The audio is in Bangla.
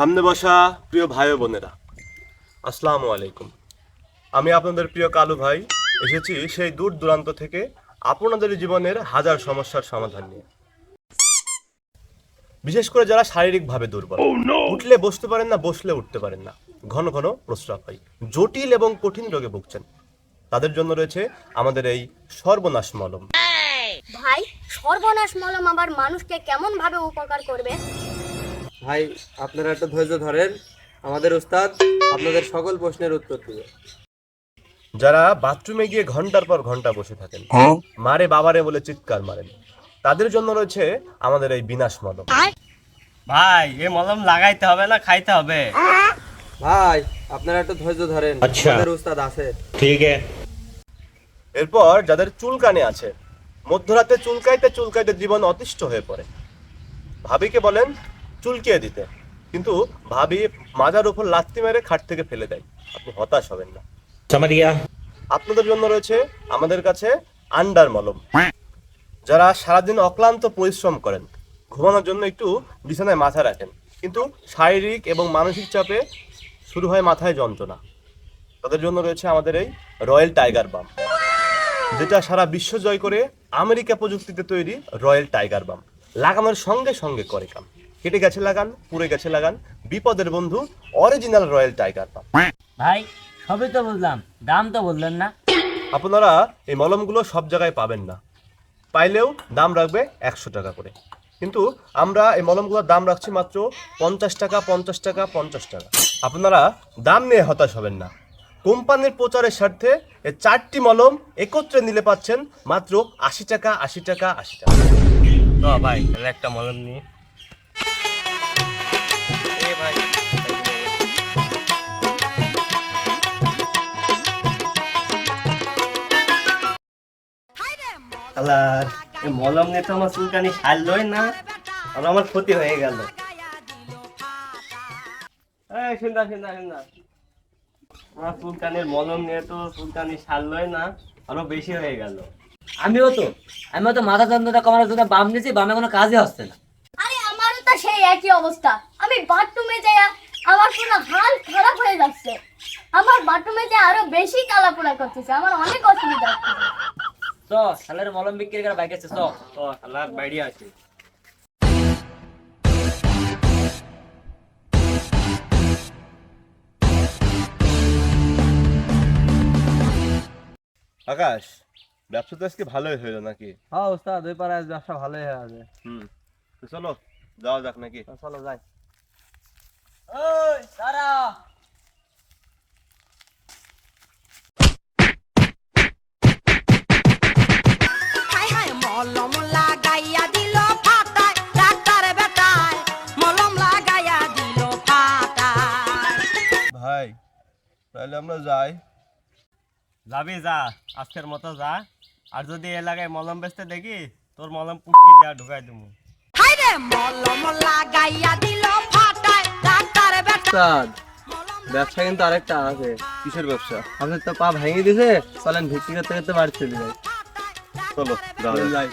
সামনে বসা প্রিয় ভাই বোনেরা আসসালামু আলাইকুম। আমি আপনাদের প্রিয় কালু ভাই এসেছি সেই দূর দূরান্ত থেকে আপনাদের জীবনের হাজার সমস্যার সমাধান নিয়ে। বিশেষ করে যারা শারীরিকভাবে দুর্বল উঠলে বসতে পারেন না বসলে উঠতে পারেন না। ঘন ঘন প্রস্রাব হয় জটিল এবং কঠিন রোগে ভুগছেন। তাদের জন্য রয়েছে আমাদের এই সর্বনাশ মলম। ভাই সর্বনাশ মলম আবার মানুষকে কেমন ভাবে উপকার করবে? ভাই আপনারা একটু ধৈর্য ধরেন। আমাদের উস্তাদ আপনাদের সকল প্রশ্নের উত্তর দিবে। যারা বাথরুমে গিয়ে ঘণ্টার পর ঘণ্টা বসে থাকেন মারে বাবারে বলে চিৎকার মারেন তাদের জন্য রয়েছে আমাদের এই বিনাশ মলম ভাই এ মলম লাগাইতে হবে না খাইতে হবে। ভাই আপনারা একটু ধৈর্য ধরেন। আমাদের উস্তাদ আছে। ঠিক এরপর যাদের চুলকানি আছে মধ্যরাতে চুলকাইতে চুলকাইতে জীবন অতিষ্ঠ হয়ে পড়ে। ভাবিকে বলেন চুলকিয়ে দিতে। কিন্তু ভাবি মাজার উপর লাত্তি মেরে খাট থেকে ফেলে দেয়। আপনি হতাশ হবেন না। আপনাদের জন্য রয়েছে আমাদের কাছে আন্ডার মলম। যারা সারাদিন অক্লান্ত পরিশ্রম করেন ঘুমানোর জন্য একটু বিছানায় মাথা রাখেন। কিন্তু শারীরিক এবং মানসিক চাপে শুরু হয় মাথায় যন্ত্রণা। তাদের জন্য রয়েছে আমাদের এই রয়্যাল টাইগার বাম। যেটা সারা বিশ্ব জয় করে আমেরিকা প্রযুক্তিতে তৈরি রয়্যাল টাইগার বাম। লাগানোর সঙ্গে সঙ্গে করে কাম। কেটে গেছে লাগান পুড়ে গেছে লাগান। বিপদের বন্ধু অরিজিনাল রয়্যাল টাইগার ভাই সবই তো বুঝলাম। দাম তো বললেন না। আপনারা এই মলমগুলো সব জায়গায় পাবেন না। পাইলেও দাম রাখবে একশো টাকা করে। কিন্তু আমরা এই মলমগুলোর দাম রাখছি মাত্র পঞ্চাশ টাকা পঞ্চাশ টাকা পঞ্চাশ টাকা। আপনারা দাম নিয়ে হতাশ হবেন না। কোম্পানির প্রচারের স্বার্থে এই চারটি মলম একত্রে নিলে পাচ্ছেন মাত্র আশি টাকা আশি টাকা আশি টাকা। তো ভাই একটা মলম নিয়ে। ভাই। আলার এই মলম নিয়ে তো আমার চুলকানি সারলই না আর আমার ক্ষতি হয়ে গেল। এই শুনদা শুনদা শুনদা আমার চুলকানির মলম নিয়ে তো চুলকানি সারলই না আরও বেশি হয়ে গেল। আমিও তো আমিও তো মাথা যন্ত্রণা কমানোর জন্য বাম নিয়েছি বামে কোনো কাজই হচ্ছে না। তো সেই একই অবস্থা। আমি বাথরুমে যাই আমার পুরো হাল খারাপ হয়ে যাচ্ছে। আমার বাথরুমে যে আরও বেশি কালাপোড়া করতেছে আমার অনেক অসুবিধা হচ্ছে। চ শালের মলম বিক্রি করে বাইক আছে চ তো আল্লাহর বাইরে আছে। আকাশ ব্যবসা তো আজকে ভালোই হইল নাকি? হ্যাঁ উস্তাদ ওই পাড়ায় ব্যবসা ভালোই হয়ে আছে। হুম তো চলো। যাওয়া যাক নাকি। চলো যাই। ওই সারা মলম লাগাইয়া দিল ফাটায় ডাক্তার বেটায় মলম লাগাইয়া দিল ফাটায়। ভাই তাহলে আমরা যাই। যাবি যা আজকের মতো যা। আর যদি এলাকায় মলম বেচতে দেখি তোর মলম পুটকি দেওয়া ঢুকাই দেবো ব্যবসা কিন্তু আরেকটা আছে কিসের ব্যবসা? আপনার তো পা ভেঙে দিছে চলেন ভিত্তি করতে করতে বাড়ি চলে যাই। চলো যাই।